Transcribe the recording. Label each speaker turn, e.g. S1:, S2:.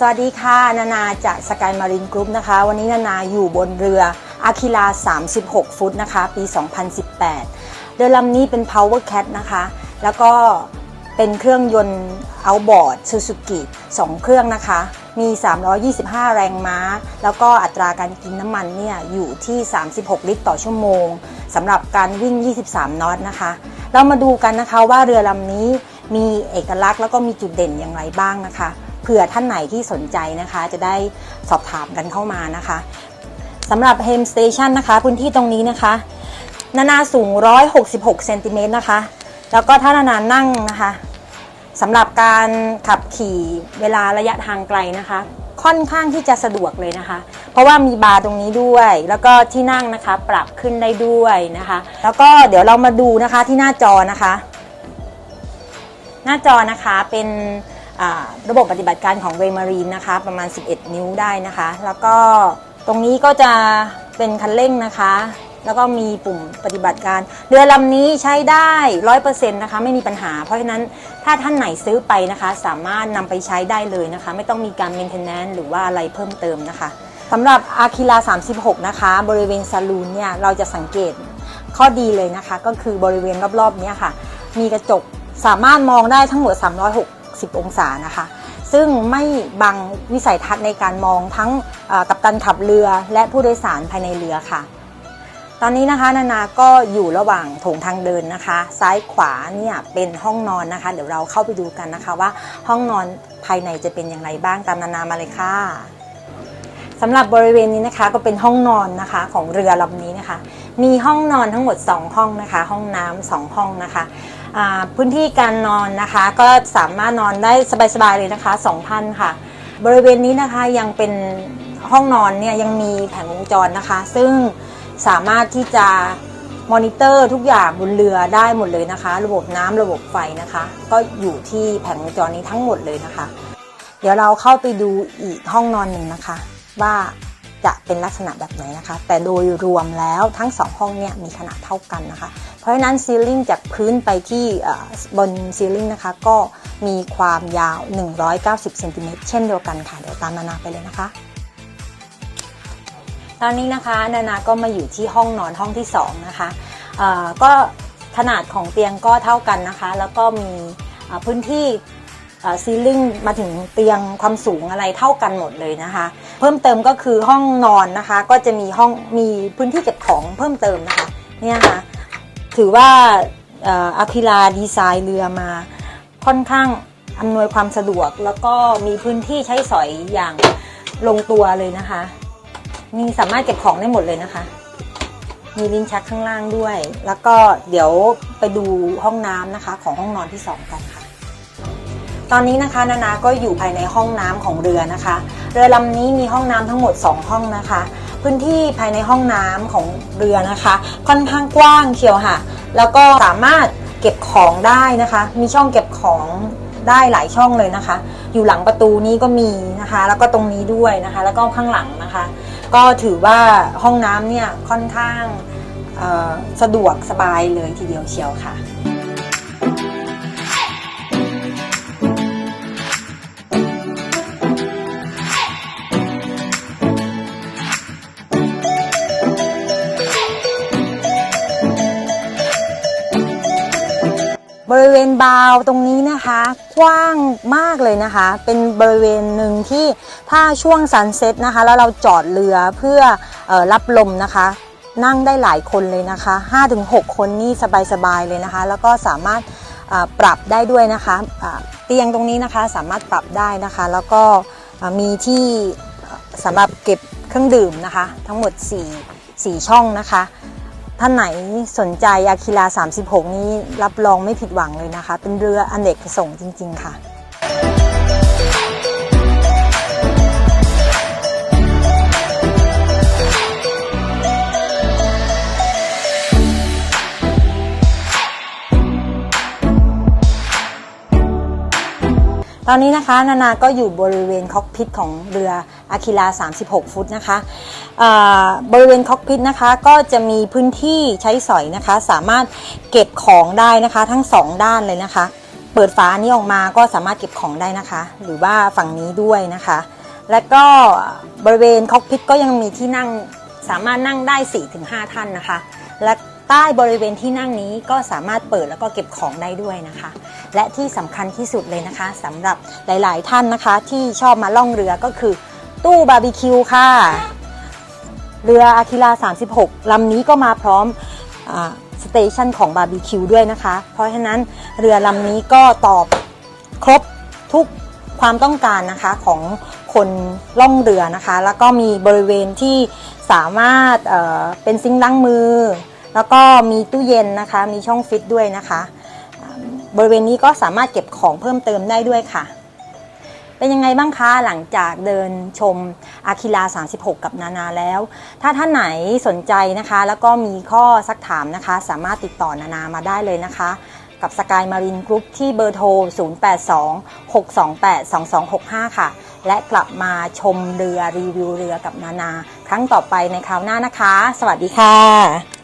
S1: สวัสดีค่ะ นานาจากสกายมารินกรุ๊ปนะคะ วันนี้นานาอยู่บนเรืออาคิลา 36 ฟุตนะคะ ปี 2018 เรือลำนี้เป็น Power Cat นะคะ แล้วก็เป็นเครื่องยนต์ outboard Suzuki 2 เครื่องนะคะ มี 325 แรงม้า แล้วก็อัตราการกินน้ำมันเนี่ยอยู่ที่ 36 ลิตรต่อชั่วโมงสำหรับการวิ่ง 23 นอตนะคะ เรามาดูกันนะคะว่าเรือลำนี้มีเอกลักษณ์แล้วก็มีจุดเด่นอย่างไรบ้างนะคะ เผื่อท่านไหนที่สนใจนะคะ จะได้สอบถามกันเข้ามานะคะสำหรับเฮมสเตชันนะคะ พื้นที่ตรงนี้นะคะ นานาสูง 166เซนติเมตรนะคะ แล้วก็ถ้านานานั่งนะคะสำหรับการขับขี่เวลาระยะทางไกลนะคะ ค่อนข้างที่จะสะดวกเลยนะคะ เพราะว่ามีบาร์ตรงนี้ด้วย แล้วก็ที่นั่งนะคะ ปรับขึ้นได้ด้วยนะคะ แล้วก็เดี๋ยวเรามาดูนะคะที่หน้าจอนะคะ หน้าจอนะคะเป็น ระบบปฏิบัติการของ r a y Marine นะคะ ประมาณ 11 นิ้วได้นะคะ แล้วก็ตรงนี้ก็จะเป็นคันเร่งนะคะ แล้วก็มีปุ่มปฏิบัติการ เรือลำนี้ใช้ได้100%นะคะไม่มีปัญหา เพราะฉะนั้นถ้าท่านไหนซื้อไปนะคะ สามารถนำไปใช้ได้เลยนะคะ ไม่ต้องมีการ maintenance หรือว่าอะไรเพิ่มเติมนะคะสำหรับอาคิลา36 นะคะ บริเวณซาลูนเนี่ยเราจะสังเกตข้อดีเลยนะคะ ก็คือบริเวณรอบๆเนี้ยค่ะ มีกระจกสามารถมองได้ทั้งหมด 60 องศานะคะ ซึ่งไม่บังวิสัยทัศน์ในการมองทั้งกัปตันขับเรือและผู้โดยสารภายในเรือค่ะ ตอนนี้นะคะนานาก็อยู่ระหว่างโถงทางเดินนะคะ ซ้ายขวาเนี่ยเป็นห้องนอนนะคะ เดี๋ยวเราเข้าไปดูกันนะคะว่าห้องนอนภายในจะเป็นอย่างไรบ้างตามนานามาเลยค่ะสำหรับบริเวณนี้นะคะก็เป็นห้องนอนนะคะของเรือลำนี้นะคะ มีห้องนอนทั้งหมด 2 ห้องนะคะ ห้องน้ำสองห้องนะคะ พื้นที่การนอนนะคะ ก็สามารถนอนได้สบายๆเลยนะคะสองท่านค่ะ บริเวณนี้นะคะยังเป็นห้องนอนเนี่ยยังมีแผงวงจรนะคะ ซึ่งสามารถที่จะมอนิเตอร์ทุกอย่างบนเรือได้หมดเลยนะคะ ระบบน้ำระบบไฟนะคะ ก็อยู่ที่แผงวงจรนี้ทั้งหมดเลยนะคะ เดี๋ยวเราเข้าไปดูอีกห้องนอนหนึ่งนะคะ ว่า จะเป็นลักษณะแบบไหนนะคะ แต่โดยรวมแล้วทั้งสองห้องเนี่ยมีขนาดเท่ากันนะคะ เพราะฉะนั้นซีลิ่งจากพื้นไปที่บนซีลิ่งนะคะ ก็มีความยาว 190เซนติเมตรเช่นเดียวกันค่ะ เดี๋ยวตามนานาไปเลยนะคะ ตอนนี้นะคะนานาก็มาอยู่ที่ห้องนอนห้องที่ 2 นะคะก็ขนาดของเตียงก็เท่ากันนะคะ แล้วก็มีพื้นที่ ซีลิ่งมาถึงเตียงความสูงอะไรเท่ากันหมดเลยนะคะ เพิ่มเติมก็คือห้องนอนนะคะ ก็จะมีห้องมีพื้นที่เก็บของเพิ่มเติมนะคะเนี่ยค่ะถือว่าอาพิลาดีไซน์เรือมาค่อนข้างอำนวยความสะดวก แล้วก็มีพื้นที่ใช้สอยอย่างลงตัวเลยนะคะมีสามารถเก็บของได้หมดเลยนะคะ มีลิ้นชักข้างล่างด้วย แล้วก็เดี๋ยวไปดูห้องน้ำนะคะ ของห้องนอนที่2กันค่ะ ตอนนี้นะคะนานาก็อยู่ภายในห้องน้ำของเรือนะคะ เรือลำนี้มีห้องน้ำทั้งหมด 2 ห้องนะคะ พื้นที่ภายในห้องน้ำของเรือนะคะ ค่อนข้างกว้างเชียวค่ะ แล้วก็สามารถเก็บของได้นะคะ มีช่องเก็บของได้หลายช่องเลยนะคะ อยู่หลังประตูนี้ก็มีนะคะ แล้วก็ตรงนี้ด้วยนะคะ แล้วก็ข้างหลังนะคะ ก็ถือว่าห้องน้ำเนี่ยค่อนข้างสะดวกสบายเลยทีเดียวเชียวค่ะ ริเวณบาวตรงนี้นะคะ กว้างมากเลยนะคะ เป็นบริเวณหนึ่งที่ถ้าช่วงซันเซ็ตนะคะ แล้วเราจอดเรือเพื่อออรับลมนะคะ นั่งได้หลายคนเลยนะคะ 5-6 คนนี่สบายๆเลยนะคะ แล้วก็สามารถปรับได้ด้วยนะคะเตียงตรงนี้นะคะสามารถปรับได้นะคะ แล้วก็มีที่สำหรับเก็บเครื่องดื่มนะคะ ทั้งหมด 4 4 ช่องนะคะ ท่านไหนสนใจอาคิลา36 นี้รับรองไม่ผิดหวังเลยนะคะ เป็นเรืออนเนกประสงค์จริง ๆ ค่ะ ตอนนี้นะคะนานาก็อยู่บริเวณคอกพิทของเรืออาคิลา36 ฟุตนะคะอ่าบริเวณคอกพิทนะคะก็จะมีพื้นที่ใช้สอยนะคะ สามารถเก็บของได้นะคะทั้งสองด้านเลยนะคะ เปิดฝานนี้ออกมาก็สามารถเก็บของได้นะคะ หรือว่าฝั่งนี้ด้วยนะคะ และก็บริเวณคอกพิทก็ยังมีที่นั่งสามารถนั่งได้ 4-5 ท่านนะคะ และใต้บริเวณที่นั่งนี้ก็สามารถเปิดแล้วก็เก็บของได้ด้วยนะคะ และที่สำคัญที่สุดเลยนะคะสำหรับหลาย ๆ ท่านนะคะ ที่ชอบมาล่องเรือก็คือ ตู้บาร์บีคิวค่ะ เรืออาคิรา36ลำนี้ก็มาพร้อมอาสเตชันของบาร์บีคิวด้วยนะคะ เพราะฉะนั้นเรือลำนี้ก็ตอบครบทุกความต้องการนะคะของคนล่องเรือนะคะ แล้วก็มีบริเวณที่สามารถเอ่อเป็นซิงค์ล้างมือ แล้วก็มีตู้เย็นนะคะ มีช่องฟิตด้วยนะคะ บริเวณนี้ก็สามารถเก็บของเพิ่มเติมได้ด้วยค่ะ เป็นยังไงบ้างคะหลังจากเดินชมอาคิลา 36 กับนานาแล้ว ถ้าท่านไหนสนใจนะคะ แล้วก็มีข้อซักถามนะคะ สามารถติดต่อนานามาได้เลยนะคะ กับสกายมารินกรุ๊ปที่เบอร์โทร 0826282265 ค่ะ และกลับมาชมเรือรีวิวเรือกับนานา ครั้งต่อไปในคราวหน้านะคะ สวัสดีค่ะ